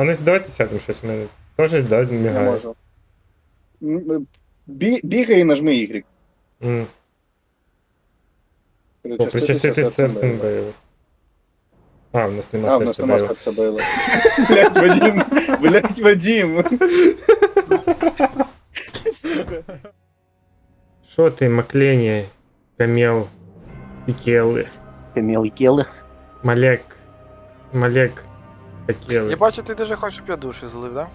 А ну давайте сядемо щось в мене. Тоже, да, Не мігає. можу. М, Бі, бігай і нажми Y. М. О, причастити серцем Бейла. А, в нас нема А, в нас серця нема Бейла. серця Бейла. Блять, Вадим, блять, Вадим. Що ти, Маклені, Камел, Пікели, Камел Кели. Малек, Малек, Пікели. Я бачу, ти дуже хочеш, щоб я душі злив, да?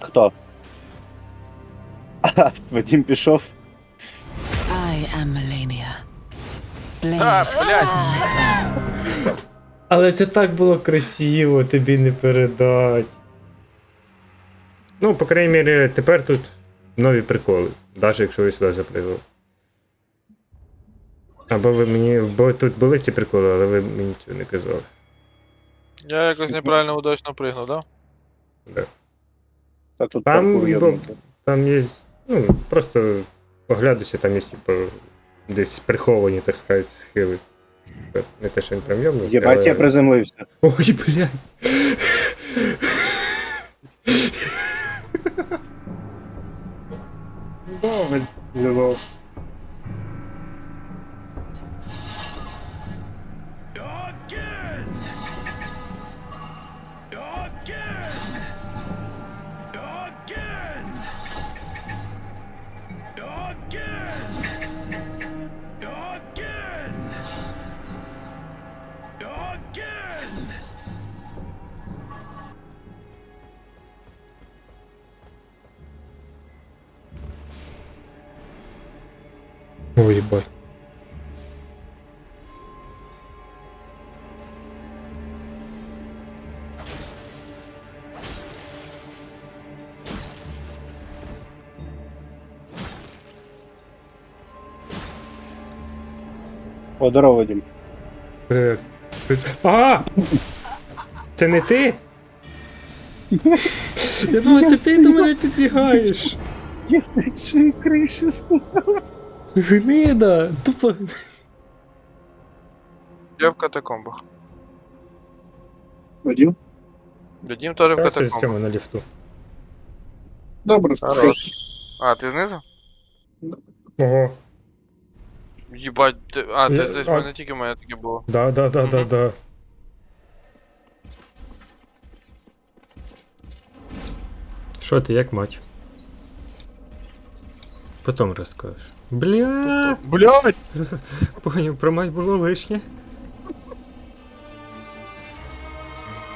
Хто? А, Вадим пішов. I am Melania. А, блядь. Але це так було красиво, тобі не передать. Ну, по крайній мірі, тепер тут нові приколи, навіть якщо ви сюди запригли. Або ви мені. Бо тут були ці приколи, але ви мені цього не казали. Я якось неправильно удачно пригнув, да? Та тут Там паркур бо- йобнутий. Там є. Ну, просто оглядачі, там є, типу, десь приховані, так сказати, схили. Не те, що він прям йомнув. Єбать, я приземлився. Ой, блядь. Ой, О, здорово, Вадим. Привет. А! Це не ти? Я думаю, це ти до мене підбігаєш. Я знайшов криші Гнида, тупо. Я в катакомбах. Вадим? Дадім теж в катакомбах. цього на ліфту. Добре, Хорош. А, ти знизу? Ого. Їбать, ти... а, ти, Я- ти, а- в мене тільки в мене таке було. Да, да, да, да, Мгм. да. Що ти, як мать? Потім розкажеш. Бля, Блядь! поняв, про мать було лишнє.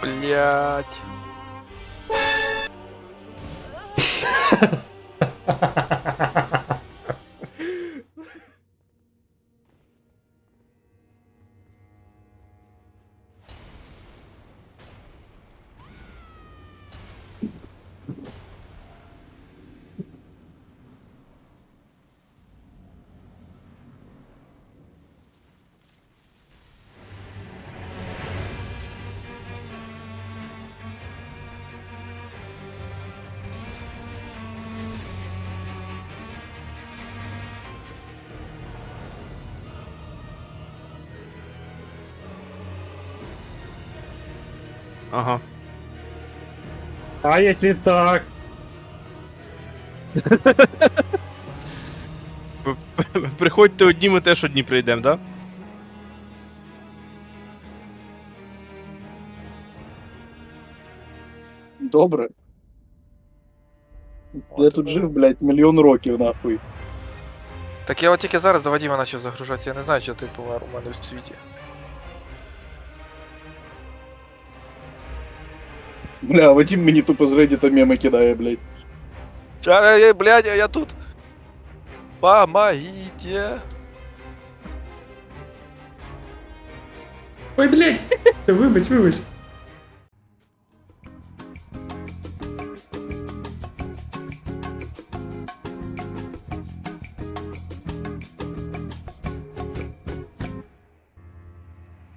Блядь. Ага. А якщо так? Приходьте одні, ми теж одні прийдемо, да? Добре. Я тут жив, блядь, мільйон років, нахуй. Так я от тільки зараз до Вадима почав загружатися, я не знаю, що ти помер у мене в світі. Бля, Вадим мені тупо з Reddit меми кидає, блядь. Ча, е, е, блядь, я я тут. Помогите. Ой, блядь! Вибач, вибач.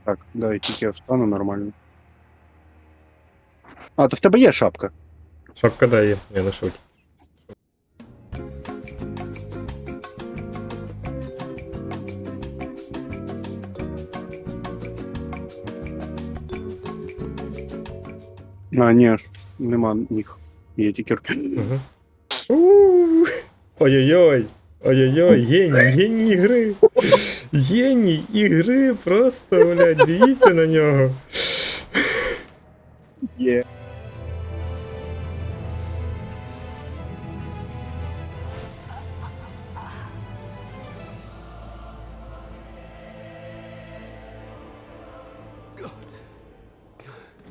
Так, давай тільки я встану нормально. А, то в тебе є шапка. Шапка да є, я на шокі. А, ні, ж, нема ніг. Є тільки руки. Угу. У-у-у. Ой-ой-ой. Ой-ой-ой, геній, геній ігри. Геній ігри, просто, блядь, дивіться на нього. Є.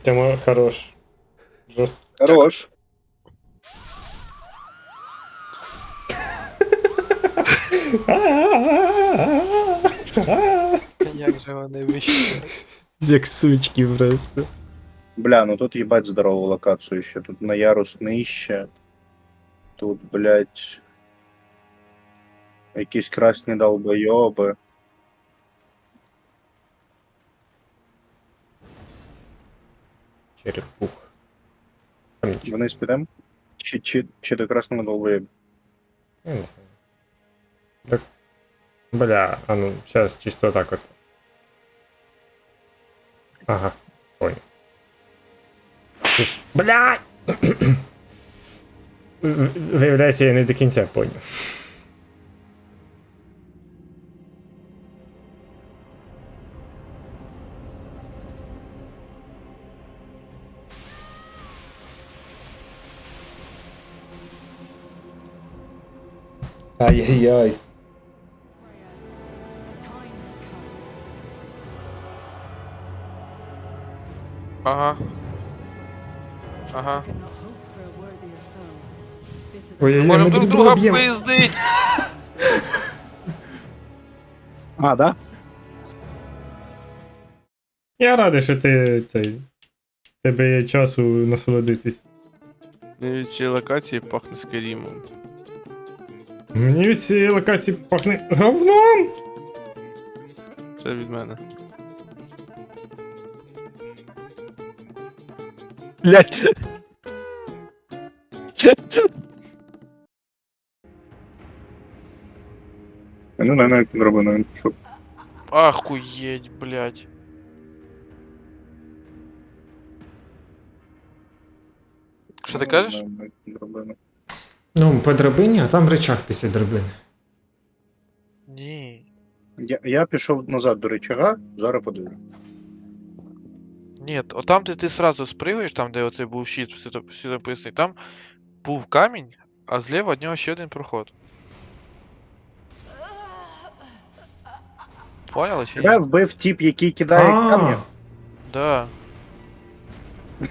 Тема хорош. Жорст. Хорош. Як же вони вищі. Як сучки просто. Бля, ну тут їбать здорову локацію ще. Тут на ярус нижче. Тут, блядь. Якісь красні долбойоби. Черепух. Там нічого, Вниз підемо? Чи, чи, чи до красного долбойоба? я не знаю. Так. Бля, а ну, сейчас чисто так от. Ага, понял. Ти Бля! Виявляється, я не до кінця понял. Ай-яй-яй. Ага. Ага. Ой-ой-ой, Можем друг друг друга пиздить. А, да? Я радий, що ти цей. Тебе є часу насолодитись. Від цієї локації пахне скарімом. Мені від цієї локації пахне говном! Це від мене. Блять. Ну, не, навіть не робив, навіть пішов. Ахуєть, блядь. Що ти кажеш? Навіть не робив. Ну, по драбині, а там речах після драбини. Ні. Я, я пішов назад до рычага, зараз подивлю. Ні, отам, де ти сразу спригуєш, там, де оцей був щит, все, то- все там був камінь, а зліва від нього ще один проход. Поняли чи ні? Тебе вбив тип, який кидає камні. Да.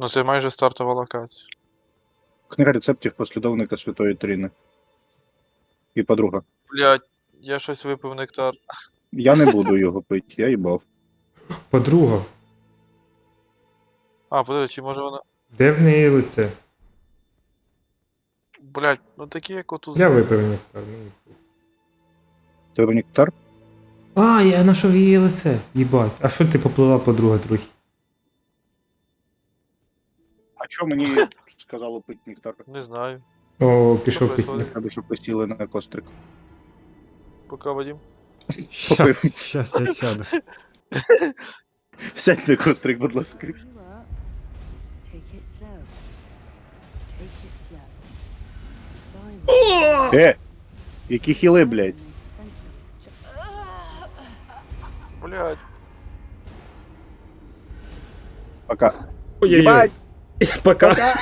ну це майже стартова локація. Книга рецептів послідовника Святої Трини. І подруга. Блядь, я щось випив нектар. Я не буду його пити, я їбав. Подруга, А, подожди, чи може вона. де в неї лице? Блядь, ну такі як отут. Я випив нектар. ну. Тебе нектар? А, я знайшов її лице. Їбать. А що ти поплила подруга трохи? А чого мені сказало пити нектар? Не знаю. О, пішов Що після. происходит? Треба, щоб посіли на кострик. Пока Вадим. Щас, щас я сяду. Сядь на кострик, будь ласка. Take it slow. Take it slow. Diamond Е! Які хіли, блядь. makes sense of his ju- Блядь. Пока. Ой-ой-ой. Єбать! Пока.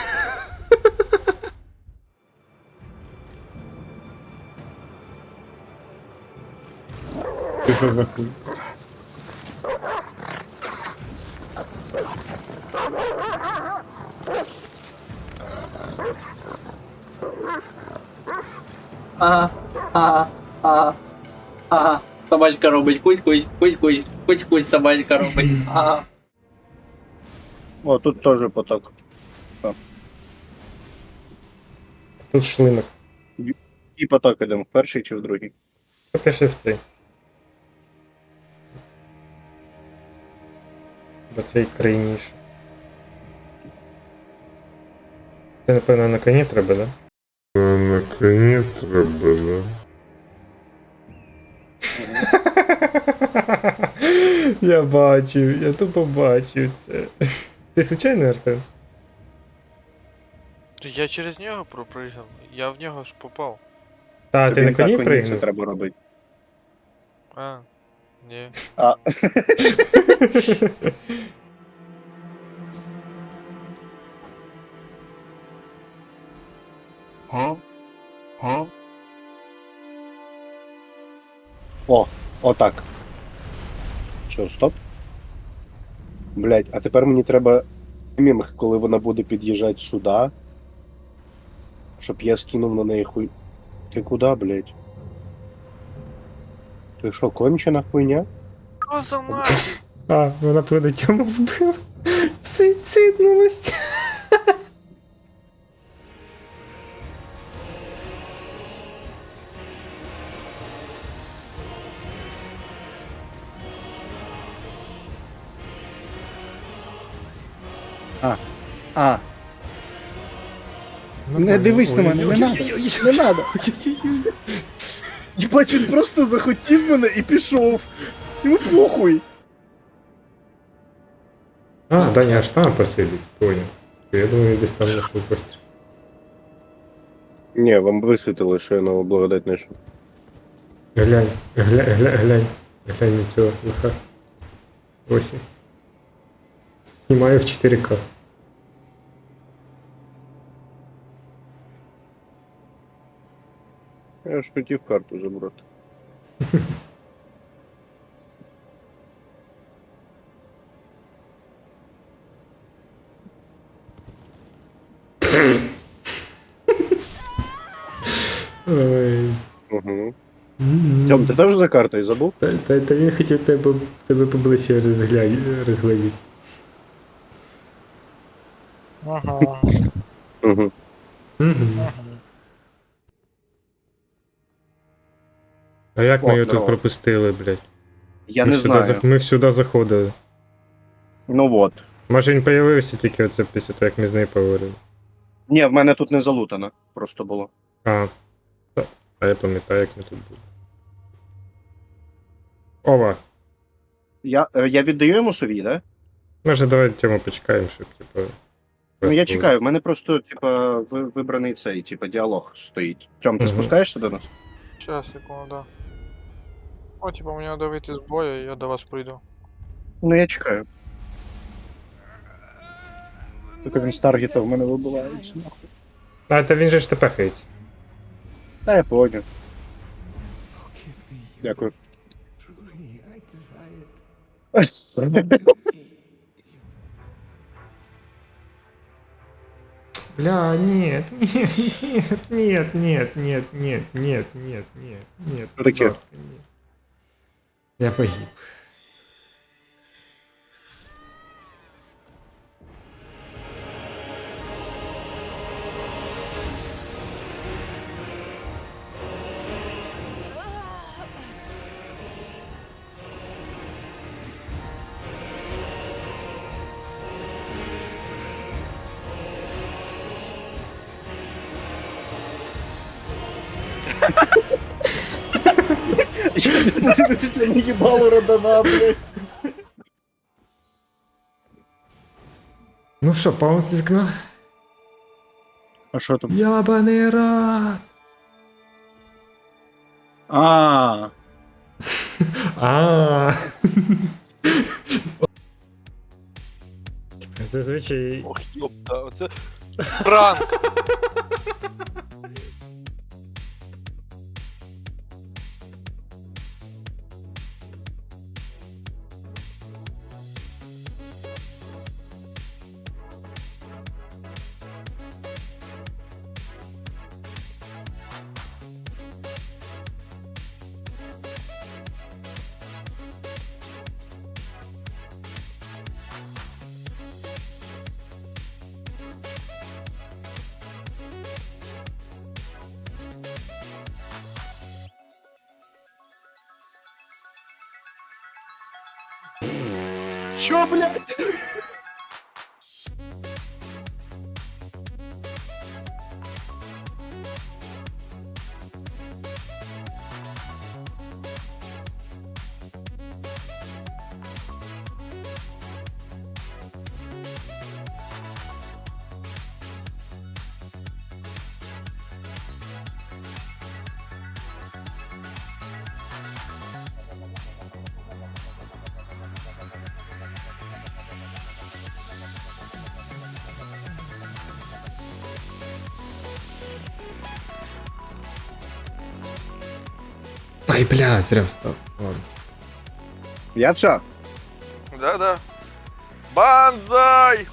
Ти що за хуй? Ага, ага, ага, ага. Собачка робить кусь-кусь, кусь-кусь, кусь-кусь собачка робить. Ага. О, тут теж поток. Тут шлинок. І поток ідемо, в перший чи в другий? Попиши в цей. Бо цей крайніше. Це, напевно, на коні треба, да? На коні треба, да? Я бачив, я тупо бачив це. Ти случайно, Артем? Я через нього пропригав, я в нього ж попав. Та, ти Тобі на коні це пригнув? треба робити. А, ні. А. О, отак. Що, стоп? Блять, а тепер мені треба таймінг, коли вона буде під'їжджати сюди. Щоб я скинув на неї хуй. Ти куди, блять? Ти що, кончена хуйня? Що за нафіг? А, вона правда Тьому вбила. Суїциднулась. А. Не дивись на мене, не надо. Не надо. Єбать, він просто захотів мене і пішов. Йому похуй. А, Даня аж там посидить, понял. Я думаю, десь там знайшов постріл. Ні, вам висвітило, що я нову благодать знайшов. Глянь, глянь, глянь, глянь. Глянь на цього лиха. Ось. він. Знімаю в 4К. Я ж хотів карту забрати. Ой. Угу. М. Тьом, ти теж за картою забув? Та, та, та він хотів тебе, тебе поближче розгля- розглядіти. Ага. Угу. Мгм. А як ми О, його тут здорово. пропустили, блядь? Я ми не сюди, знаю. за- Ми сюди заходили. Ну от. Може він появився тільки оце після того, як ми з нею поговорили. Ні, в мене тут не залутано. Просто було. А. Та, а я пам'ятаю, як ми тут були. Ова. Я, е, я віддаю йому сові, да? Може давай Тьому почекаємо, щоб типу. Ну я чекаю, в мене просто, типа, ви- вибраний цей, типа, діалог стоїть. Тьом, ти Мгм. спускаєшся до нас? Щас, секунду, да. О, типа, мені треба вийти з бою, і я до вас прийду. Ну я чекаю. Тільки він з таргета в мене вибивається, нахуй. А, та він же ж тепехається. Та я поняв. Дякую. Бля, нет, нет, нет, нет, нет, нет, нет, нет, нет, нет, Что таке? пожалуйста, нет. Zé foi rico. Я не подивився на їбало Родана, блядь. Ну що, пауза вікно? А що там? Ябаний рад! А, А. Зазвичай. Ох, ёпта, оце пранк! Чо, блядь? Ай, бля, зря встав. Ладно. Я все. Да-да. Банзай!